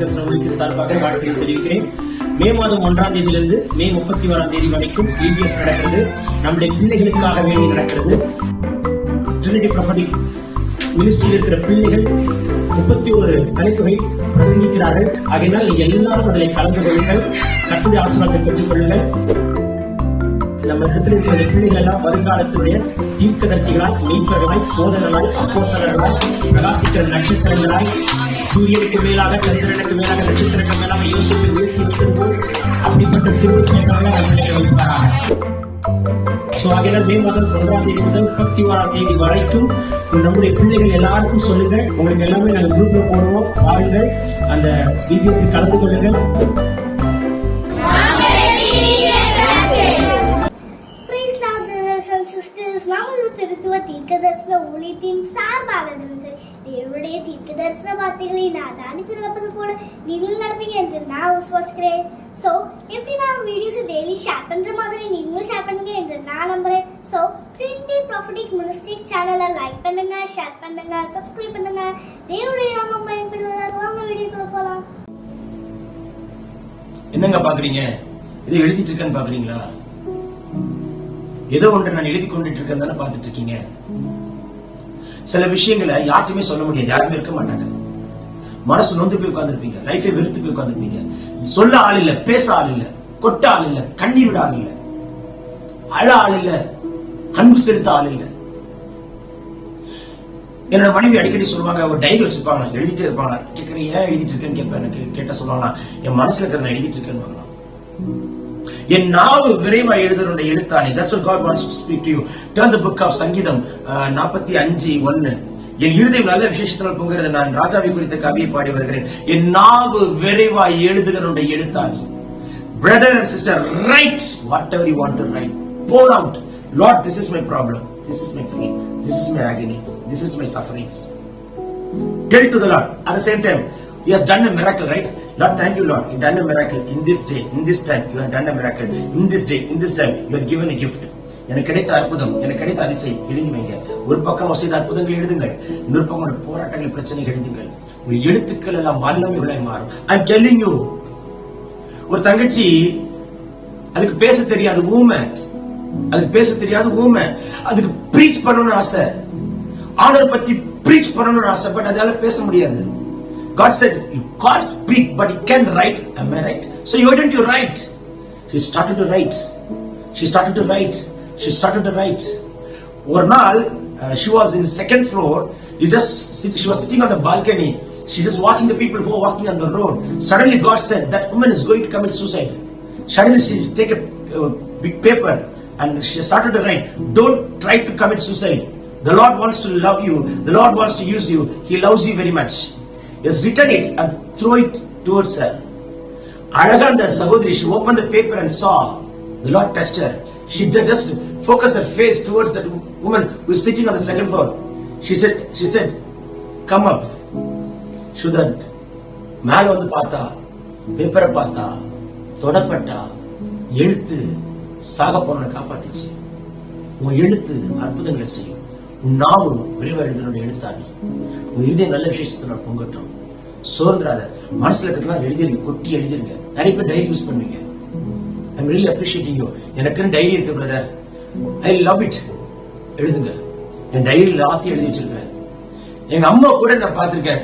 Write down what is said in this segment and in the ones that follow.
திருத்தத்தில் சமூகத்தின் சார்பாக வாழ்த்துக்கள் தெரிவிக்கிறேன். மே மாதம் ஒன்றாம் தேதியிலிருந்து மே முப்பத்தி ஓராம் தேதி வரைக்கும் பிபிஎஸ் நடக்கிறது. நம்முடைய பிள்ளைகளுக்காக வேண்டி நடக்கிறது. ட்ரினிட்டி ப்ரொஃபட்டிக் மினிஸ்ட்ரியில் இருக்கிற பிள்ளைகள் முப்பத்தி ஒரு தலைப்புகளை பிரசங்கிக்கிறார்கள். ஆகையினால் நீங்கள் எல்லாரும் அதில் கலந்து கொள்ளுங்கள். கட்டுரை ஆசீர்வாதத்தை பெற்றுக் கொள்ளுங்கள். நம்ம இடத்துல இருக்கிற பிள்ளைகள் எல்லாம் வருங்காலத்துடைய தீர்க்கதரிசிகளாய் மெய்ப்பர்களாய் போதகர்களாய் அப்போசகர்களாய் பிரகாசிக்கிற நட்சத்திரங்களாய் சூரியனுக்கு மேலாக சந்திரனுக்கு மேலாக நட்சத்திரக்கு மேலாக யோசிப்பை உயர்த்தி வைத்திருந்தோம் அப்படிப்பட்ட திருவிழா நம்மளுக்கு வைப்பாராக ஸோ ஆகையால் மே மாதம் ஒன்றாம் தேதி முதல் முப்பத்தி ஓராம் தேதி வரைக்கும் நம்முடைய பிள்ளைகள் எல்லாருக்கும் சொல்லுங்கள். உங்களுக்கு எல்லாமே நாங்கள் குரூப்ல போடுவோம். பாருங்கள். அந்த பிபிஎஸ்சி கலந்து கொள்ளுங்கள். தீர்க்கதரிசன ஊழியத்தின் சார்பாக தினசரி தேவனுடைய தீர்க்கதரிசன வார்த்தைகளை நான் தானித்து நடப்பது போல நீங்கள் நடப்பீங்க என்று நான் விசுவாசிக்கிறேன். ஸோ எப்படி நான் வீடியோஸை டெய்லி ஷேர் பண்ணுற மாதிரி நீங்களும் ஷேர் பண்ணுங்க என்று நான் நம்புகிறேன் ஸோ பிரிண்டி ப்ராஃபிட்டிக் மினிஸ்டிக் சேனலை லைக் பண்ணுங்க ஷேர் பண்ணுங்க சப்ஸ்கிரைப் பண்ணுங்க. தேவனுடைய நாமம் பயன்படுவதாக வாங்க வீடியோக்குள்ள போகலாம் என்னங்க பாக்குறீங்க? இதை எழுதிட்டு இருக்கேன்னு பாக்குறீங்களா? ஏதோ ஒன்று நான் எழுதி கொண்டுட்டு இருக்கேன் தானே பார்த்துட்டு இருக்கீங்க சில விஷயங்களை யார்ட்டுமே சொல்ல முடியாது. யாருமே இருக்க மாட்டாங்க. மனசு நொந்து போய் உட்காந்துருப்பீங்க லைஃபை வெறுத்து போய் உட்காந்துருப்பீங்க சொல்ல ஆள் இல்ல பேச ஆள் இல்ல கொட்ட ஆள் இல்ல கண்ணீர் விட ஆள் இல்ல அழ ஆள் இல்ல அன்பு செலுத்த ஆள் இல்ல. என்னோட மனைவி அடிக்கடி சொல்லுவாங்க ஒரு டைரி வச்சிருப்பாங்க எழுதிட்டே இருப்பாங்க கேட்கறேன் ஏன் எழுதிட்டு இருக்கேன்னு கேட்பேன் எனக்கு கேட்ட சொல்லுவாங்க என் மனசுல இருக்கிற நான் எழுதிட்டு இருக்கேன்னு என் நாவு விரைவா எழுதனுடைய எழுத்தானே that's what God wants to speak to you turn the book of சங்கீதம் 45 1 என் இருதயம் நல்ல விசேஷத்தினால் பொங்குகிறது நான் ராஜாவை குறித்த கவியை பாடி வருகிறேன் என் நாவு விரைவா எழுதுகிறனுடைய எழுத்தாணி brother and sister write whatever you want to write pour out Lord this is my problem this is my pain this is my agony this is my sufferings tell to the Lord at the same time he has done a miracle right Lord, thank you, Lord. You done a miracle in this day, in this time. You have done a miracle in this day, in this time. You have given a gift. எனக்கு கிடைத்த அற்புதம் எனக்கு கிடைத்த அதிசயம். எழுதி வைங்க. ஒரு பக்கம் செய்த அற்புதங்கள் எழுதுங்கள். இன்னொரு பக்கம் போராட்டங்கள் பிரச்சனைகள் எழுதுங்கள். உங்கள் எழுத்துக்கள் எல்லாம் வல்லமை உள்ள மாறும். ஐ டெல்லிங் யூ ஒரு தங்கச்சி அதுக்கு பேச தெரியாது ஊமை. அதுக்கு பேச தெரியாது ஊமை. அதுக்கு ப்ரீச் பண்ணணும்னு ஆசை. ஆண்டவர் பத்தி ப்ரீச் பண்ணணும்னு ஆசை பட் அதால பேச முடியாது. God said, You can't speak, but you can write. Am I right? So why don't you write? She started to write. She started to write. She started to write. One uh, she was in the second floor. You just she was sitting on the balcony. She just watching the people who are walking on the road. Suddenly, God said that woman is going to commit suicide. Suddenly, she take a uh, big paper and she started to write. Don't try to commit suicide. The Lord wants to love you. The Lord wants to use you. He loves you very much. He has written it and throw it towards her. அழகா அந்த சகோதரி she opened the paper and saw the Lord touched her. She did just focus her face towards that woman who is sitting on the second floor. She said, she said, come up. சுதன் மேல வந்து பார்த்தா பேப்பரை பார்த்தா தொடப்பட்டா எழுத்து சாக போன காப்பாத்துச்சு உன் எழுத்து அற்புதங்களை செய்யும் உன் நாவு விரைவா எழுதுனோட உன் இதயம் நல்ல விசேஷத்துல பொங்கட்டும். சோர்ந்துடாத மனசுல இருக்கிறதுலாம் எழுதிருங்க. கொட்டி எழுதிருங்க. நிறைய பேர் டைரி யூஸ் பண்ணுவீங்க. ஐம் ரியலி அப்ரிஷியேட்டிங் யூ எனக்குன்னு டைரி இருக்கு பிரதர் ஐ லவ் இட் எழுதுங்க. என் டைரியில் ஆத்தி எழுதி வச்சிருக்கிறேன். எங்க அம்மா கூட நான் பார்த்திருக்கேன்.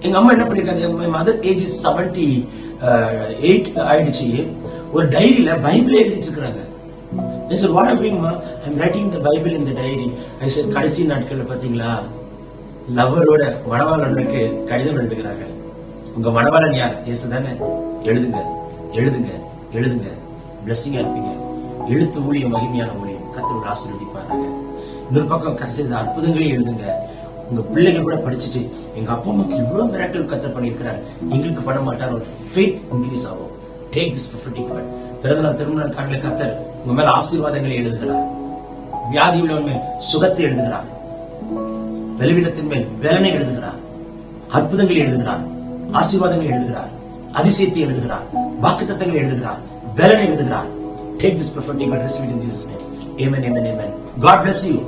எங்க அம்மா என்ன பண்ணிருக்காங்க மதர் ஏஜ் செவன்டி எயிட் ஆயிடுச்சு. ஒரு டைரியில பைபிளே எழுதிட்டு இருக்கிறாங்க. I said, what are you doing, ma? I'm writing the Bible in the diary. I said, கடைசி நாட்கள்ல பாத்தீங்களா? லவ்வரோட மணவாளனுக்கு கடிதம் எழுதுகிறாங்க உங்க மணவாளன் யார்? இயேசு தானே. எழுதுங்க எழுதுங்க எழுதுங்க. பிளஸ்ஸிங்கா இருப்பீங்க எழுத்து ஊழியம் மகிமையான ஊழியம். கத்தரோட ஆசீர்வதிப்பாராங்க இன்னொரு பக்கம் கடைசி அற்புதங்களையும் எழுதுங்க. உங்க பிள்ளைங்க கூட படிச்சுட்டு எங்க அப்பா அம்மாக்கு இவ்வளவு மிராக்கள் கத்தர் பண்ணியிருக்கிறார். எங்களுக்கு பண்ண மாட்டார் ஒரு ஃபேத் இன்க்ரீஸ் ஆகும். டேக் திஸ் ப்ரொஃபட்டிக் வேர்ட் பிறந்தநாள் திருமண காட்டில கத்தர் உங்க மேல ஆசீர்வாதங்களை எழுதுகிறார். வியாதி உள்ளவன் மேல் சுகத்தை எழுதுகிறார். பலவீனத்தின் மேல் வேலனை எழுதுகிறார். அற்புதங்களை எழுதுகிறார். ஆசீர்வாதங்களை எழுதுகிறார். அதிசயத்தை எழுதுகிறார். வாக்குத்தத்தங்களை எழுதுகிறார். பலனை எழுதுகிறார். Take this prophetic word receive in Jesus name amen amen amen God bless you.